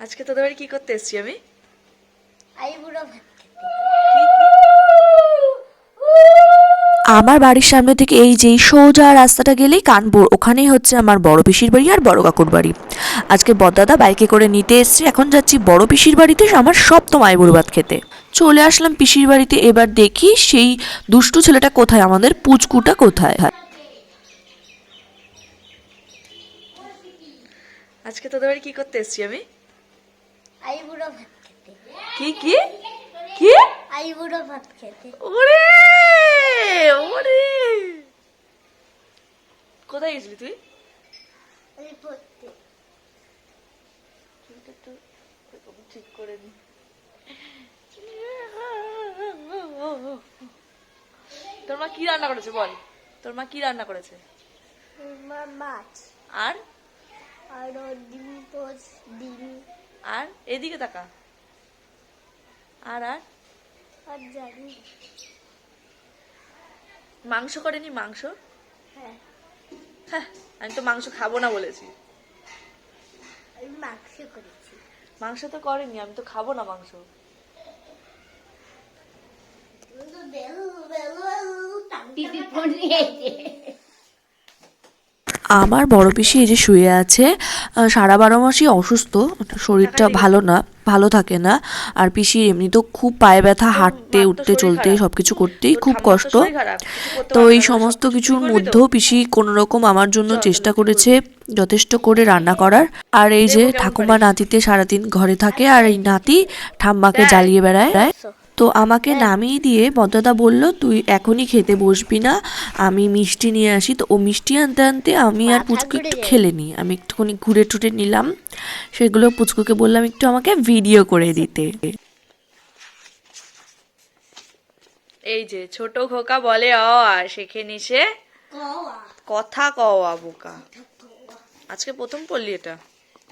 আজকে তোদের বাড়ি কি করতে এসছি আমি? আইবুড়ো আমার বাড়ির সামনে থেকে এই যেই সোজা রাস্তাটা গেলেই কানপুর। ওখানেই হচ্ছে আমার বড় পিসির বাড়ি আর বড় কাকুর বাড়ি। আজকে বদাদা বাইকে করে নিতে এসছে। এখন যাচ্ছি বড় পিসির বাড়িতে আমার সপ্তম আইবুড়ো ভাত খেতে। চলে আসলাম পিসির বাড়িতে। এবার দেখি সেই দুষ্টু ছেলেটা কোথায়? আমাদের পুচকুটা কোথায়? আজকে তোদের বাড়ি কি করতে এসছি আমি? আইবুড়ো ভাত খেতে। কি কি? কি? আইবুড়ো ভাত খেতে। ওরে ওরে। কোথায় গেছিলি তুই? আমি পড়তে। ঠিক করে নি। তোর মা কি রান্না করেছে বল? তোর মা কি রান্না করেছে? মা মাছ। আর? আর ডিম পোচ ডিম। আর এদিকে তাকা। আর আর? আর জানি মাংস করেনি মাংস? হ্যাঁ। হ্যাঁ আমি তো মাংস খাব না বলেছি। আমি মাংস করেছি। মাংস তো করেনি আমি তো খাব না মাংস। দিদি ফোন নিয়েছে আমার বড় পিসি এই যে শুয়ে আছে সারা বারো মাসই অসুস্থ শরীরটা ভালো না ভালো থাকে না আর পিসির এমনি তো খুব পায়ে ব্যথা হাঁটতে উঠতে চলতে সব কিছু করতেই খুব কষ্ট। তো এই সমস্ত কিছুর মধ্যেও পিসি কোনো রকম আমার জন্য চেষ্টা করেছে যথেষ্ট করে রান্না করার। আর এই যে ঠাকুমা নাতিতে সারাদিন ঘরে থাকে আর এই নাতি ঠাম্মাকে দেখ। জ্বালিয়ে বেড়ায়। তো আমাকে নামিয়ে দিয়ে বদ্দাদা বলল তুই এখনই খেতে বসবি না আমি মিষ্টি নিয়ে আসি। তো ও মিষ্টি আনতে আনতে আমি আর পুচকু একটু খেলে নিই। আমি একটুখানি ঘুরে টুরে নিলাম। সেগুলো পুচকুকে বললাম একটু আমাকে ভিডিও করে দিতে। এই যে ছোট খোকা বলে অ শেখে নিছে কওয়া। কথা কওয়া বোকা। আজকে প্রথম পড়লি এটা।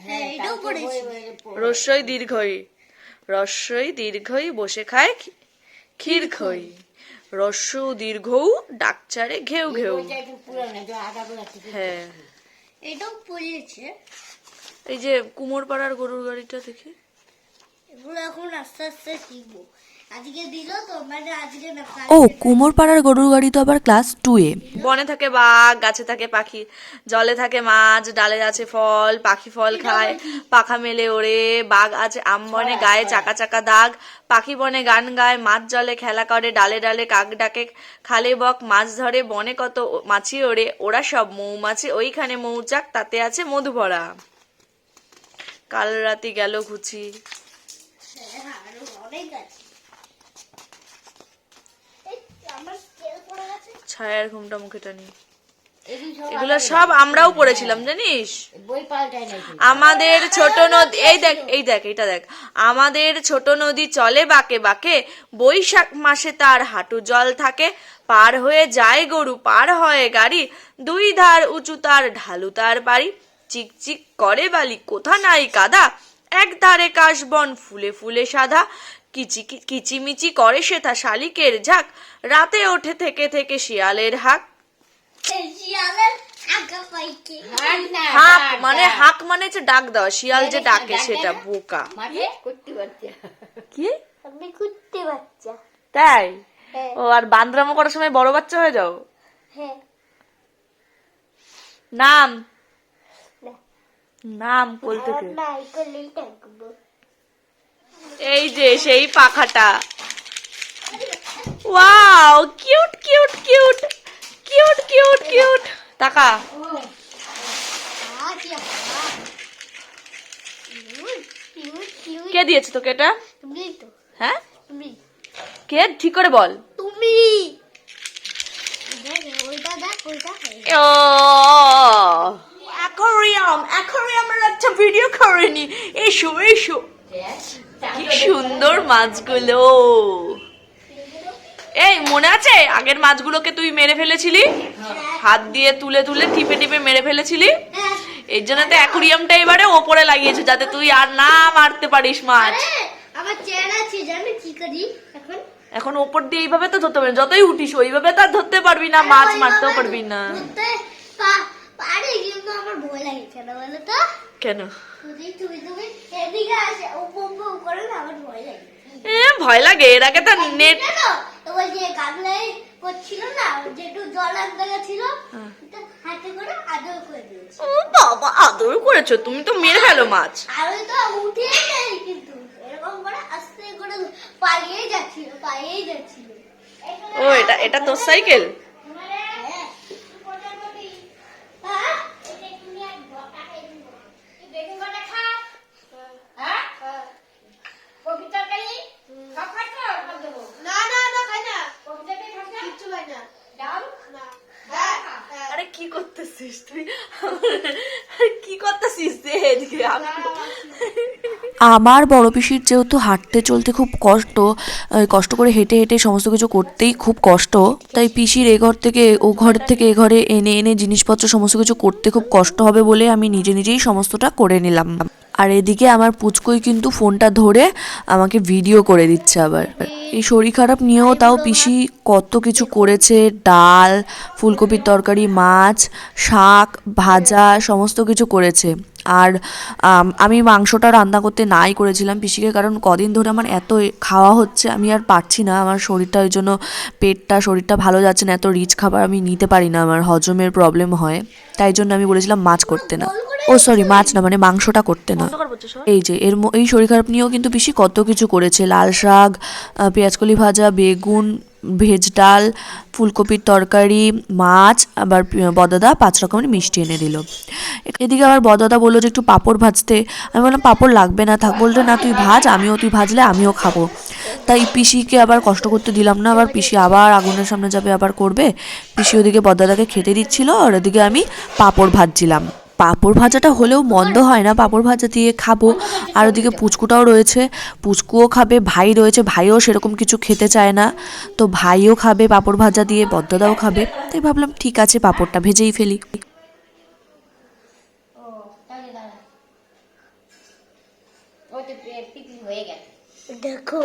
হ্যাঁ রস্যই দীর্ঘই। রস্যই দীর্ঘই বসে খায় খি- ক্ষীর খই রস্য দীর্ঘৌ ডাকচারে ঘেউ ঘেউ। হ্যাঁ। এটাও এই যে কুমোর পাড়ার গরুর গাড়িটা দেখি। এগুলো এখন আস্তে আস্তে শিখব। আজকে দিল তো মানে আজকে না ও কুমোরপাড়ার গরুর গাড়ি তো আবার ক্লাস টু এ। বনে থাকে বাঘ গাছে থাকে পাখি জলে থাকে মাছ ডালে আছে ফল পাখি ফল খায় পাখা মেলে ওড়ে বাঘ আছে আম বনে গায়ে চাকা চাকা দাগ পাখি বনে গান গায় মাছ জলে খেলা করে ডালে ডালে কাক ডাকে খালে বক মাছ ধরে বনে কত ও- মাছি ওড়ে ওরা সব মৌমাছি ওইখানে মৌচাক তাতে আছে মধু ভরা কাল রাতি গেল ঘুচি। হ্যাঁ আরও অনেক আছে। ছায়ার ঘুমটা মুখে টানি। এগুলো সব আমরাও পড়েছিলাম জানিস? আমাদের ছোট নদী এই দেখ এই দেখ এটা দেখ। আমাদের ছোট নদী চলে বাঁকে বাঁকে বৈশাখ মাসে তার হাঁটু জল থাকে। পার হয়ে যায় গরু পার হয় গাড়ি। দুই ধার উঁচু তার ঢালু তার বাড়ি। চিকচিক করে বালি কোথা নাই কাদা? এক ধারে কাশবন ফুলে ফুলে সাদা। কিচি কিচিমিচি করে সে তা শালিকের ঝাঁক। রাতে ওঠে থেকে থেকে শিয়ালের হাক। হাক মানে। হাক মানে হচ্ছে ডাক দেওয়া শিয়াল যে ডাকে সেটা বোকা। পারছে কি? তাই? হ্যাঁ। ও আর বান্দরামো করার সময় বড় বাচ্চা হয়ে যাও? হ্যাঁ। নাম। নাম কোল থেকে এই যে সেই পাখাটা। Wow cute cute cute cute cute cute cute কে দিয়েছে তোকে এটা? হ্যাঁ? তুমি। কে? ঠিক করে বল। তুমি। ও। অ্যাকোরিয়াম অ্যাকোরিয়ামের একটা ভিডিও করিনি। এসো এসো। কি সুন্দর মাছগুলো। এই মনে আছে? আগের মাছগুলোকে তুই মেরে ফেলেছিলি? হাত দিয়ে তুলে তুলে টিপে টিপে মেরে ফেলেছিলি? এর জন্য তো অ্যাকুরিয়ামটা এবারে ওপরে লাগিয়েছে যাতে তুই আর না মারতে পারিস মাছ। আমার চেয়ার আছে জানো কি করি এখন? এখন ওপর দিয়ে এইভাবে তো ধরতে পারবি। যতই উঠিস ওইভাবে তো আর ধরতে পারবি না মাছ মারতেও পারবি না। পারি কিন্তু আমার ভয় লাগে কেন বলো তো? কেন? তুমি তুমি তুমি এদিকে আসে উপম উপম করে না আমার ভয় লাগে। এ ভয় লাগে এর আগে তো নেট তোমার যে গামলাই করছিল না যেটু জল আনতে গেছিল তো হাতে করে আদর করে দিয়েছে। ও বাবা আদর করেছ? তুমি তো মেরে ফেলো মাছ। ওই তো উঠে নেই কিন্তু এরকম করে আস্তে করে পালিয়ে যাচ্ছিল পালিয়ে যাচ্ছিল। ও এটা এটা তোর সাইকেল হ্যাঁ। হ্যাঁ? এটা তুমি এক বটা খাই দিবো। তুই বেগুন বটা খা। হ্যাঁ? কপি তরকারি? সব খাচ্ছ? সব দেবো। না, না, না, খাই না। কপি তরকারি খাস না? কিচ্ছু খাই না। ডাল? না। হ্যাঁ, হ্যাঁ। আরে কি করতেছিস তুই আরে কি করতেছিস দে এদিকে আমি আমার বড় পিসির যেহেতু হাঁটতে চলতে খুব কষ্ট কষ্ট করে হেঁটে হেঁটে সমস্ত কিছু করতেই খুব কষ্ট তাই পিসির এ ঘর থেকে ও ঘর থেকে এ ঘরে এনে এনে জিনিসপত্র সমস্ত কিছু করতে খুব কষ্ট হবে বলে আমি নিজে নিজেই সমস্তটা করে নিলাম। আর এদিকে আমার পুচকুই কিন্তু ফোনটা ধরে আমাকে ভিডিও করে দিচ্ছে আবার। এই শরীর খারাপ নিয়েও তাও পিসি কত কিছু করেছে, ডাল, ফুলকপির তরকারি, মাছ, শাক, ভাজা, সমস্ত কিছু করেছে। আর, আমি মাংসটা রান্না করতে নাই করেছিলাম পিসিকে, কারণ কদিন ধরে আমার এত খাওয়া হচ্ছে, আমি আর পারছি না। আমার শরীরটা ওই জন্য পেটটা, শরীরটা ভালো যাচ্ছে না, এত রিচ খাবার আমি নিতে পারি না, আমার হজমের প্রবলেম হয়। তাই জন্য আমি বলেছিলাম মাছ করতে না। ও সরি মাছ না মানে মাংসটা করতে না। এই যে এর এই শরীর খারাপ নিয়েও কিন্তু পিসি কত কিছু করেছে। লাল শাক পেঁয়াজকলি ভাজা বেগুন ভেজ ডাল ফুলকপির তরকারি মাছ আবার বদাদা পাঁচ রকমের মিষ্টি এনে দিল। এদিকে আবার বদাদা বলল যে একটু পাঁপড় ভাজতে। আমি বললাম পাঁপড় লাগবে না থাক। বলতে না তুই ভাজ আমিও তুই ভাজলে আমিও খাব। তাই পিসিকে আবার কষ্ট করতে দিলাম না। আবার পিসি আবার আগুনের সামনে যাবে আবার করবে। পিসি ওদিকে বদাদাকে খেতে দিচ্ছিল আর ওদিকে আমি পাঁপড় ভাজছিলাম। পাঁপড় ভাজাটা হলেও মন্দ হয় না। পাঁপড় ভাজা দিয়ে খাব। আর ওদিকে পুচকুটাও রয়েছে। পুচকুও খাবে ভাই রয়েছে। ভাইও সেরকম কিছু খেতে চায় না। তো ভাইও খাবে পাঁপড় ভাজা দিয়ে বদ্দাদাও খাবে। তাই ভাবলাম ঠিক আছে পাঁপড়টা ভেজেই ফেলি। দেখো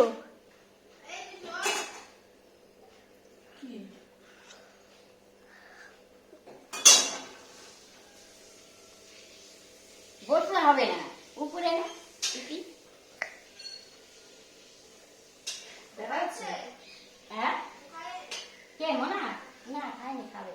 হবে না। উপরে না যাচ্ছে? হ্যাঁ? কে মনা? না খায়নি খাবে।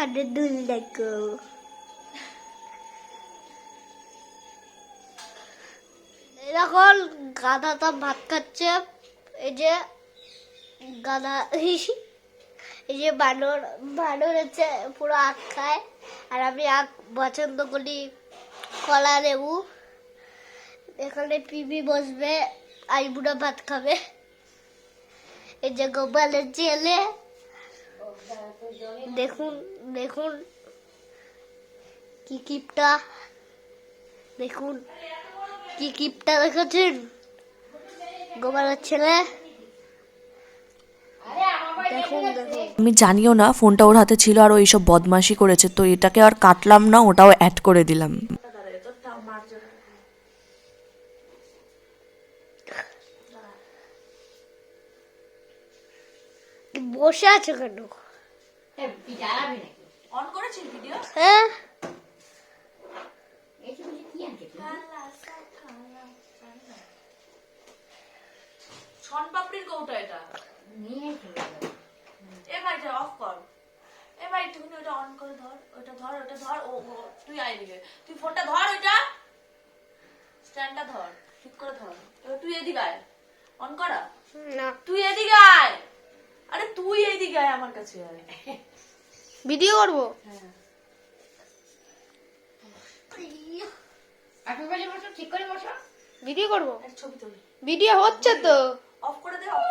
কানের দুল দেখো এখন গাধাটা ভাত খাচ্ছে এই যে গাধা এই যে বানর বানর হচ্ছে পুরো আখ খায় আর আমি আখ পছন্দ করি কলা লেবু এখানে পিবি বসবে আইবুড়া ভাত খাবে এই যে গোপালের ছেলে দেখুন দেখুন। কি কিপটা? দেখুন কি কিপটা দেখেছেন? গোপালের ছেলে। আমি জানিও না ফোনটা ওর হাতে ছিল আর ও এইসব বদমাশি করেছে তো এটাকে আর কাটলাম না ওটাও অ্যাড করে দিলাম। বসে আছে কেন? অন করেছিস ভিডিও হ্যাঁ? ছন পাপড়ির কৌটা এটা। নিয়ে চলে যাবে। এ ভাই এটা অফ কর। এ ভাই একটুখানি ওটা অন করে ধর। ওটা ধর ওটা ধর। ও তুই আই দিকে। তুই ফোনটা ধর ওইটা। স্ট্যান্ডটা ধর। ঠিক করে ধর। এবার তুই এদিকে আয়। অন করা? না। তুই এদিকে আয়। আরে তুই এদিকে আয় আমার কাছে আয়। ভিডিও করব? ঠিক করে বসো। ভিডিও করব? একটা ভিডিও হচ্ছে তো। অফ করে দে অফ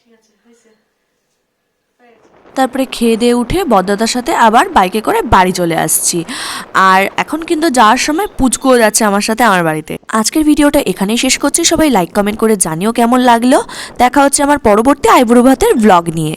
ঠিক আছে হয়েছে। হয়ে তারপরে খেয়ে দিয়ে উঠে বদ্রদার সাথে আবার বাইকে করে বাড়ি চলে আসছি। আর এখন কিন্তু যাওয়ার সময় পুচকুও যাচ্ছে আমার সাথে আমার বাড়িতে। আজকের ভিডিওটা এখানেই শেষ করছি। সবাই লাইক কমেন্ট করে জানিও কেমন লাগল। দেখা হচ্ছে আমার পরবর্তী আইবুড়ো ভাতের ব্লগ নিয়ে।